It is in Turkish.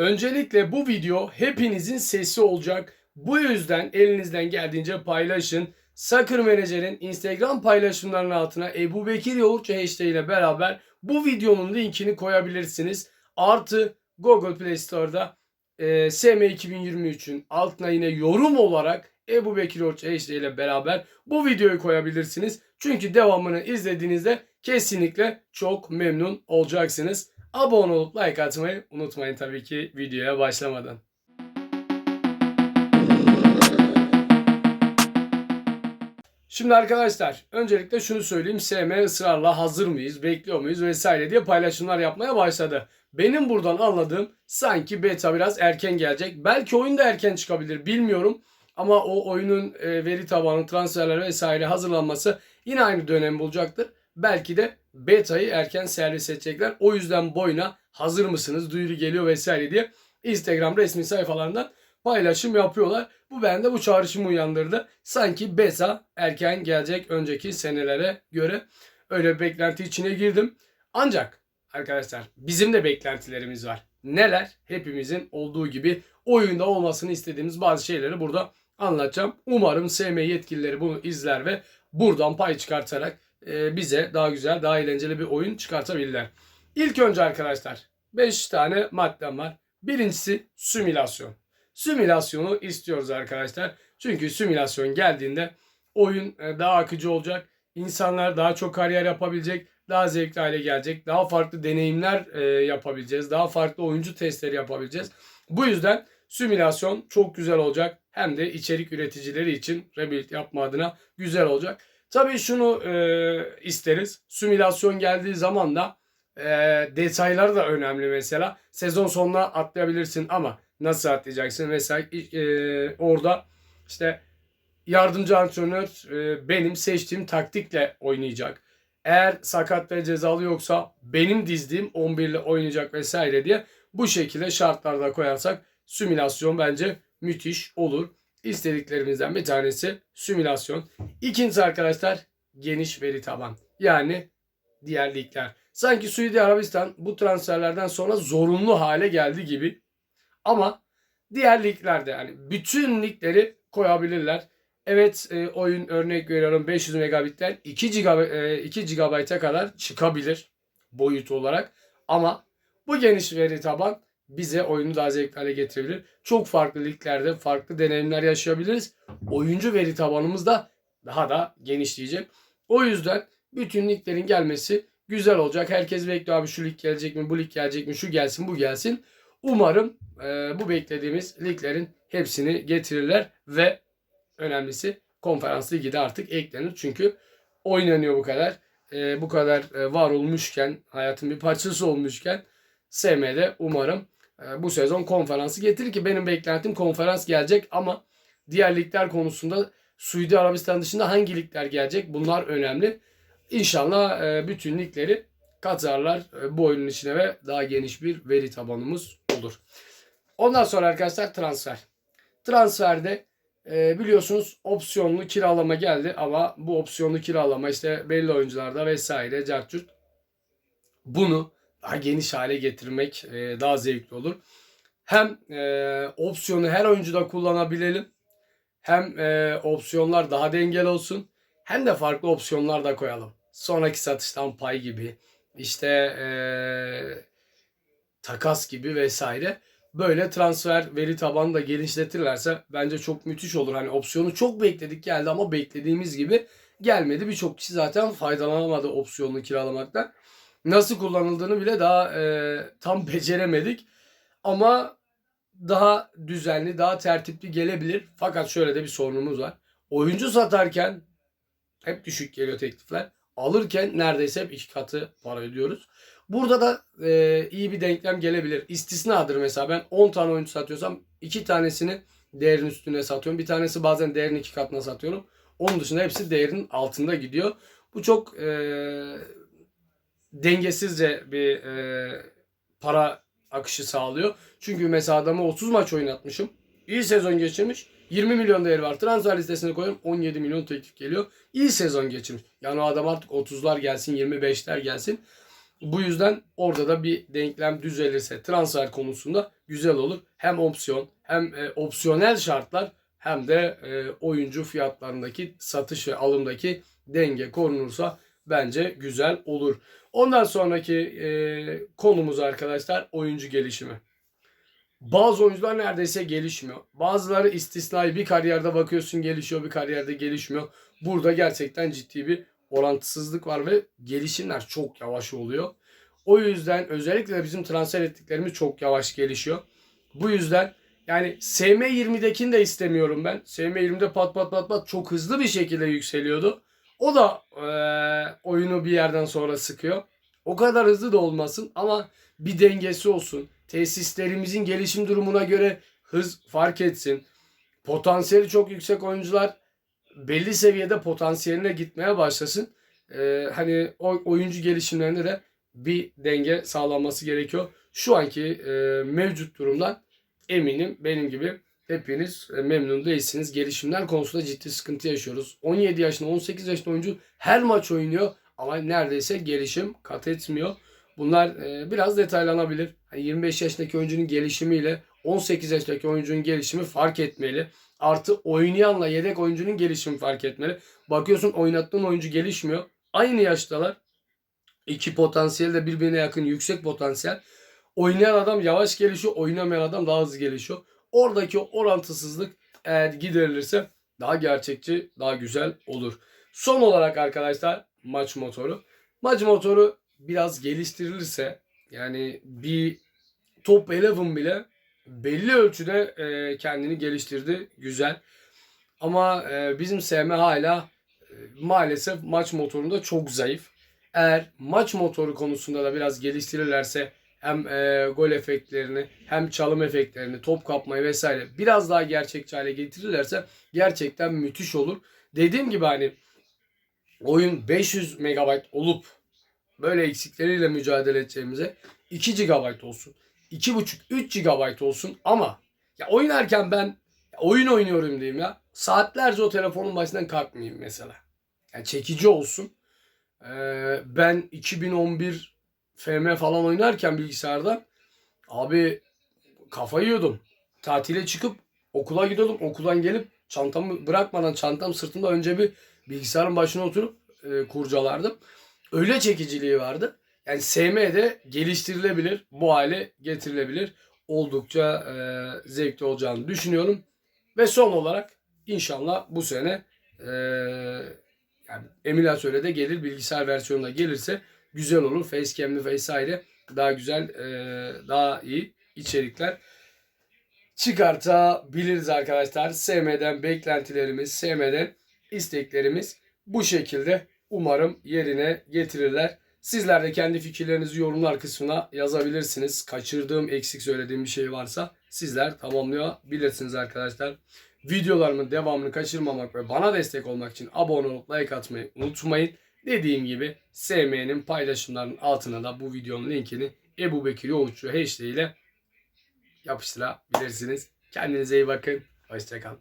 Öncelikle bu video hepinizin sesi olacak. Bu yüzden elinizden geldiğince paylaşın. Sakır Menajer'in Instagram paylaşımlarının altına Ebu Bekir Yoğurtçu hashtag ile beraber bu videonun linkini koyabilirsiniz. Artı Google Play Store'da e, SM 2023'ün altına yine yorum olarak Ebu Bekir Yoğurtçu hashtag ile beraber bu videoyu koyabilirsiniz. Çünkü devamını izlediğinizde kesinlikle çok memnun olacaksınız. Abone olup like atmayı unutmayın tabii ki videoya başlamadan. Şimdi arkadaşlar öncelikle şunu söyleyeyim. SM ısrarla hazır mıyız, bekliyor muyuz vesaire diye paylaşımlar yapmaya başladı. Benim buradan anladığım sanki beta biraz erken gelecek. Belki oyun da erken çıkabilir bilmiyorum. Ama o oyunun e, veri tabanı, transferler vesaire hazırlanması yine aynı dönem bulacaktır. Belki de beta'yı erken servis edecekler. O yüzden boyuna hazır mısınız, duyuru geliyor vesaire diye Instagram resmi sayfalarından paylaşım yapıyorlar. Bu bende bu çağrışımı uyandırdı. Sanki beta erken gelecek önceki senelere göre. Öyle bir beklenti içine girdim. Ancak arkadaşlar bizim de beklentilerimiz var. Neler? Hepimizin olduğu gibi oyunda olmasını istediğimiz bazı şeyleri burada anlatacağım. Umarım SM yetkilileri bunu izler ve buradan pay çıkartarak bize daha güzel, daha eğlenceli bir oyun çıkartabilirler. İlk önce arkadaşlar 5 tane maddem var. Birincisi simülasyon. Simülasyonu istiyoruz arkadaşlar. Çünkü simülasyon geldiğinde oyun e, daha akıcı olacak. İnsanlar daha çok kariyer yapabilecek. Daha zevkli hale gelecek. Daha farklı deneyimler e, yapabileceğiz. Daha farklı oyuncu testleri yapabileceğiz. Bu yüzden simülasyon çok güzel olacak. Hem de içerik üreticileri için Rebuild yapma adına güzel olacak. Tabii şunu e, isteriz. Simülasyon geldiği zaman da e, detaylar da önemli mesela. Sezon sonuna atlayabilirsin ama nasıl atlayacaksın mesela e, orada işte yardımcı antrenör e, benim seçtiğim taktikle oynayacak. Eğer sakat ve cezalı yoksa benim dizdiğim 11 ile oynayacak vesaire diye bu şekilde şartlarda koyarsak simülasyon bence müthiş olur. İstediklerimizden bir tanesi simülasyon. İkincisi arkadaşlar geniş veri taban. Yani diğer ligler. Sanki Suudi Arabistan bu transferlerden sonra zorunlu hale geldi gibi. Ama diğer liglerde yani bütün ligleri koyabilirler. Evet e, oyun örnek veriyorum 500 megabitten 2 GB e, 2 GB'a kadar çıkabilir boyut olarak. Ama bu geniş veri taban bize oyunu daha zevkli hale getirebilir. Çok farklı liglerde farklı deneyimler yaşayabiliriz. Oyuncu veri tabanımız da daha da genişleyecek. O yüzden bütün liglerin gelmesi güzel olacak. Herkes bekliyor abi şu lig gelecek mi, bu lig gelecek mi, şu gelsin, bu gelsin. Umarım e, bu beklediğimiz liglerin hepsini getirirler ve önemlisi konferans ligi de artık eklenir. Çünkü oynanıyor bu kadar. E, bu kadar e, var olmuşken, hayatın bir parçası olmuşken SM'de umarım bu sezon konferansı getirir ki benim beklentim konferans gelecek ama diğer ligler konusunda Suudi Arabistan dışında hangi ligler gelecek bunlar önemli. İnşallah e, bütün ligleri katarlar e, bu oyunun içine ve daha geniş bir veri tabanımız olur. Ondan sonra arkadaşlar transfer. Transferde e, biliyorsunuz opsiyonlu kiralama geldi ama bu opsiyonlu kiralama işte belli oyuncularda vesaire cartçut bunu daha geniş hale getirmek e, daha zevkli olur. Hem e, opsiyonu her oyuncuda kullanabilelim. Hem e, opsiyonlar daha dengeli olsun. Hem de farklı opsiyonlar da koyalım. Sonraki satıştan pay gibi. işte e, takas gibi vesaire. Böyle transfer veri tabanını da genişletirlerse bence çok müthiş olur. Hani opsiyonu çok bekledik geldi ama beklediğimiz gibi gelmedi. Birçok kişi zaten faydalanamadı opsiyonlu kiralamaktan. Nasıl kullanıldığını bile daha e, tam beceremedik. Ama daha düzenli, daha tertipli gelebilir. Fakat şöyle de bir sorunumuz var. Oyuncu satarken hep düşük geliyor teklifler. Alırken neredeyse hep iki katı para ödüyoruz. Burada da e, iyi bir denklem gelebilir. İstisnadır mesela ben 10 tane oyuncu satıyorsam 2 tanesini değerin üstüne satıyorum. Bir tanesi bazen değerin iki katına satıyorum. Onun dışında hepsi değerin altında gidiyor. Bu çok e, dengesizce bir e, para akışı sağlıyor. Çünkü mesela adamı 30 maç oynatmışım. İyi sezon geçirmiş. 20 milyon değeri var. Transfer listesine koyuyorum. 17 milyon teklif geliyor. İyi sezon geçirmiş. Yani o adam artık 30'lar gelsin, 25'ler gelsin. Bu yüzden orada da bir denklem düzelirse transfer konusunda güzel olur. Hem opsiyon hem e, opsiyonel şartlar hem de e, oyuncu fiyatlarındaki satış ve alımdaki denge korunursa bence güzel olur. Ondan sonraki e, konumuz arkadaşlar oyuncu gelişimi. Bazı oyuncular neredeyse gelişmiyor. Bazıları istisnai bir kariyerde bakıyorsun gelişiyor bir kariyerde gelişmiyor. Burada gerçekten ciddi bir orantısızlık var ve gelişimler çok yavaş oluyor. O yüzden özellikle de bizim transfer ettiklerimiz çok yavaş gelişiyor. Bu yüzden yani SM20'dekini de istemiyorum ben. SM20'de pat pat pat pat çok hızlı bir şekilde yükseliyordu. O da eee, oyunu bir yerden sonra sıkıyor. O kadar hızlı da olmasın ama bir dengesi olsun. Tesislerimizin gelişim durumuna göre hız fark etsin. Potansiyeli çok yüksek oyuncular belli seviyede potansiyeline gitmeye başlasın. Ee, hani o oyuncu gelişimlerinde de bir denge sağlanması gerekiyor. Şu anki e, mevcut durumdan eminim benim gibi hepiniz e, memnun değilsiniz. Gelişimler konusunda ciddi sıkıntı yaşıyoruz. 17 yaşında 18 yaşında oyuncu her maç oynuyor ama neredeyse gelişim kat etmiyor. Bunlar e, biraz detaylanabilir. Hani 25 yaşındaki oyuncunun gelişimiyle 18 yaşındaki oyuncunun gelişimi fark etmeli. Artı oynayanla yedek oyuncunun gelişimi fark etmeli. Bakıyorsun oynattığın oyuncu gelişmiyor. Aynı yaştalar. İki potansiyel de birbirine yakın yüksek potansiyel. Oynayan adam yavaş gelişiyor. Oynamayan adam daha hızlı gelişiyor. Oradaki orantısızlık eğer giderilirse daha gerçekçi, daha güzel olur. Son olarak arkadaşlar maç motoru. Maç motoru biraz geliştirilirse yani bir top 11 bile belli ölçüde e, kendini geliştirdi. Güzel. Ama e, bizim SM hala e, maalesef maç motorunda çok zayıf. Eğer maç motoru konusunda da biraz geliştirirlerse hem e, gol efektlerini hem çalım efektlerini, top kapmayı vesaire biraz daha gerçekçi hale getirirlerse gerçekten müthiş olur. Dediğim gibi hani oyun 500 MB olup böyle eksikleriyle mücadele edeceğimize 2 GB olsun. 2,5-3 GB olsun ama ya oynarken ben oyun oynuyorum diyeyim ya. Saatlerce o telefonun başından kalkmayayım mesela. Yani çekici olsun. Ee, ben 2011 FM falan oynarken bilgisayarda abi kafayı yiyordum. Tatile çıkıp okula gidiyordum. Okuldan gelip çantamı bırakmadan çantam sırtımda önce bir bilgisayarın başına oturup e, kurcalardım. Öyle çekiciliği vardı. Yani SM de geliştirilebilir, bu hale getirilebilir. Oldukça e, zevkli olacağını düşünüyorum. Ve son olarak inşallah bu sene e, yani emülatörle de gelir, bilgisayar versiyonunda gelirse güzel olur. Facecam'li vesaire daha güzel, e, daha iyi içerikler çıkartabiliriz arkadaşlar. SM'den beklentilerimiz, SM'den isteklerimiz bu şekilde umarım yerine getirirler. Sizler de kendi fikirlerinizi yorumlar kısmına yazabilirsiniz. Kaçırdığım, eksik söylediğim bir şey varsa sizler tamamlayabilirsiniz arkadaşlar. Videolarımın devamını kaçırmamak ve bana destek olmak için abone olup like atmayı unutmayın. Dediğim gibi SM'nin paylaşımlarının altına da bu videonun linkini Ebu Bekir Yoğurtçu hashtag ile yapıştırabilirsiniz. Kendinize iyi bakın. Hoşçakalın.